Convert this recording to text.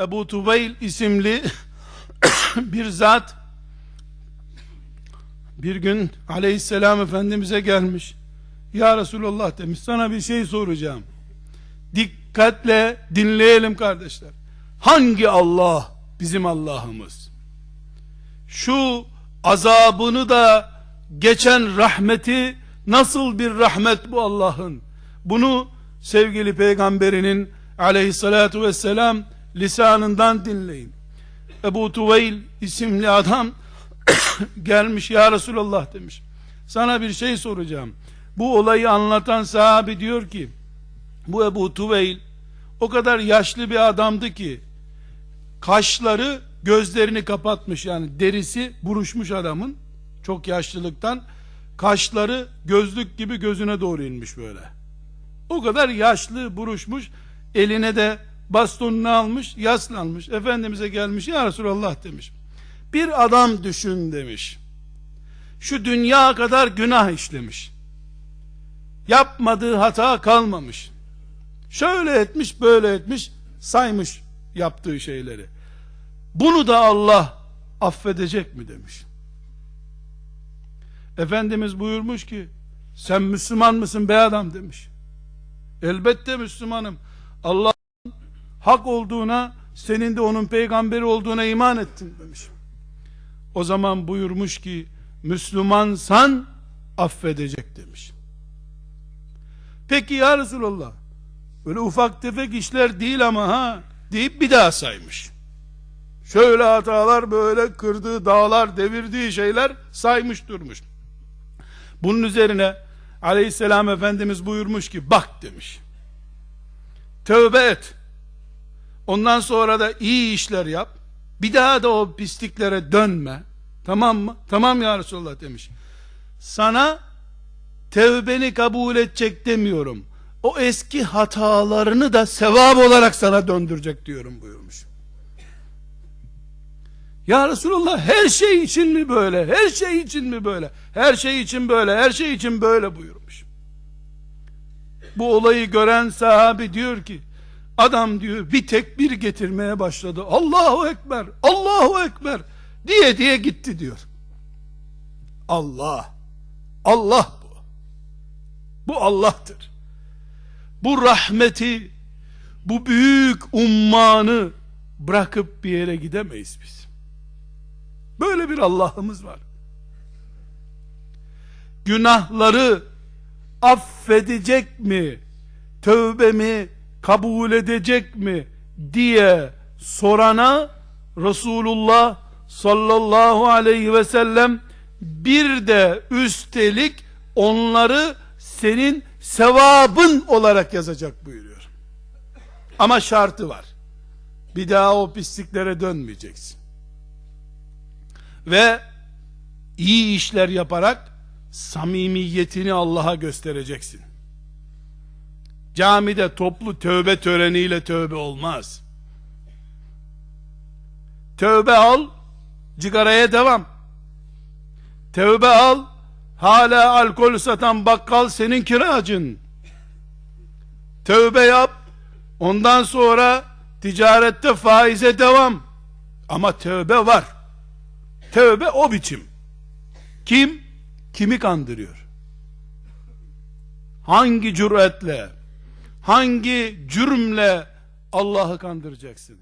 Ebu Tubeyl isimli bir zat bir gün aleyhisselam efendimize gelmiş. Ya Resulallah demiş sana bir şey soracağım. Dikkatle dinleyelim kardeşler. Hangi Allah bizim Allah'ımız? Şu azabını da geçen rahmeti nasıl bir rahmet bu Allah'ın? Bunu sevgili peygamberinin aleyhissalatu vesselam lisanından dinleyin. Ebu Tuveyl isimli adam gelmiş ya Resulallah demiş. Sana bir şey soracağım. Bu olayı anlatan sahabi diyor ki bu Ebu Tuveyl o kadar yaşlı bir adamdı ki kaşları gözlerini kapatmış yani derisi buruşmuş adamın çok yaşlılıktan kaşları gözlük gibi gözüne doğru inmiş böyle. O kadar yaşlı buruşmuş eline de bastonunu almış yaslanmış. Efendimiz'e gelmiş ya Resulallah demiş. Bir adam düşün demiş. Şu dünya kadar günah işlemiş. Yapmadığı hata kalmamış. Şöyle etmiş böyle etmiş saymış yaptığı şeyleri. Bunu da Allah affedecek mi demiş. Efendimiz buyurmuş ki sen Müslüman mısın be adam? demiş. Elbette Müslümanım. Allah'ın hak olduğuna senin de onun peygamberi olduğuna iman ettin demiş o zaman buyurmuş ki Müslümansan affedecek demiş peki ya Resulallah öyle ufak tefek işler değil ama ha deyip bir daha saymış. Şöyle hatalar böyle kırdığı dağlar devirdiği şeyler saymış durmuş. Bunun üzerine aleyhisselam efendimiz buyurmuş ki bak demiş. Tövbe et ondan sonra da iyi işler yap bir daha da o pisliklere dönme tamam mı tamam ya Resulallah demiş sana tevbeni kabul edecek demiyorum o eski hatalarını da sevap olarak sana döndürecek diyorum buyurmuş ya Resulallah her şey için mi böyle? Her şey için mi böyle? Her şey için böyle, her şey için böyle buyurmuş. Bu olayı gören sahabi diyor ki, adam diyor bir tek bir getirmeye başladı. Allahu Ekber, Allahu Ekber diye diye gitti diyor. Allah, Allah bu. Bu Allah'tır. Bu rahmeti, bu büyük ummanı bırakıp bir yere gidemeyiz biz. Böyle bir Allah'ımız var. Günahları affedecek mi? Tövbemi kabul edecek mi? diye sorana Resulullah sallallahu aleyhi ve sellem bir de üstelik onları senin sevabın olarak yazacak buyuruyor. Ama şartı var. Bir daha o pisliklere dönmeyeceksin ve iyi işler yaparak samimiyetini Allah'a göstereceksin. Camide toplu tövbe töreniyle tövbe olmaz. Tövbe al, cigaraya devam. Tövbe al, hala alkol satan bakkal senin kiracın. Tövbe yap, ondan sonra ticarette faize devam. Ama tövbe var. Tövbe o biçim. Kim? Kimi kandırıyor? Hangi cüretle, hangi cürümle Allah'ı kandıracaksın?